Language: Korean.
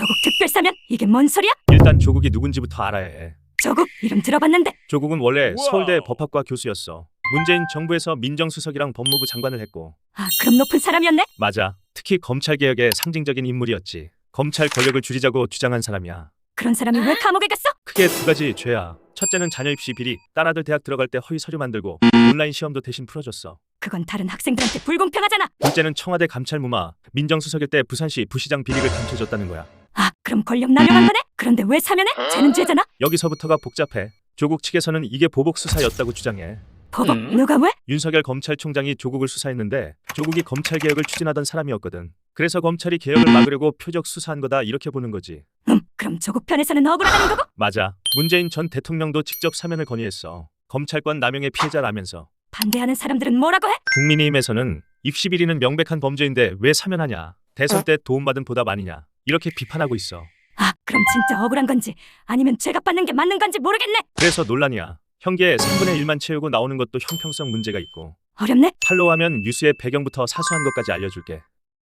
조국 특별사면 이게 뭔 소리야? 일단 조국이 누군지부터 알아야 해. 조국 이름 들어봤는데 조국은 원래. 서울대 법학과 교수였어. 문재인 정부에서 민정수석이랑 법무부 장관을 했고 아 그럼 높은 사람이었네? 맞아. 특히 검찰 개혁의 상징적인 인물이었지. 검찰 권력을 줄이자고 주장한 사람이야. 그런 사람이 왜 감옥에 갔어? 크게 두 가지 죄야. 첫째는 자녀 입시 비리, 딸 아들 대학 들어갈 때 허위 서류 만들고 온라인 시험도 대신 풀어줬어. 그건 다른 학생들한테 불공평하잖아. 둘째는 청와대 감찰 무마, 민정수석일 때 부산시 부시장 비리를 감춰줬다는 거야. 아 그럼 권력 남용한 거네? 그런데 왜 사면해? 쟤는 죄잖아. 여기서부터가 복잡해. 조국 측에서는 이게 보복 수사였다고 주장해. 보복 음. 누가 왜? 윤석열 검찰총장이 조국을 수사했는데 조국이 검찰 개혁을 추진하던 사람이었거든. 그래서 검찰이 개혁을 막으려고 표적 수사한 거다 이렇게 보는 거지. 음 그럼 조국 편에서는 억울하다는 거고? 맞아. 문재인 전 대통령도 직접 사면을 건의했어. 검찰권 남용의 피해자라면서. 반대하는 사람들은 뭐라고 해? 국민의힘에서는 입시 비리는 명백한 범죄인데 왜 사면하냐. 대선 때 도움받은 보답 아니냐. 이렇게 비판하고 있어. 아 그럼 진짜 억울한 건지 아니면 죄가 받는 게 맞는 건지 모르겠네. 그래서 논란이야. 형계 3분의 1만 채우고 나오는 것도 형평성 문제가 있고 어렵네. 팔로우하면 뉴스의 배경부터 사소한 것까지 알려줄게.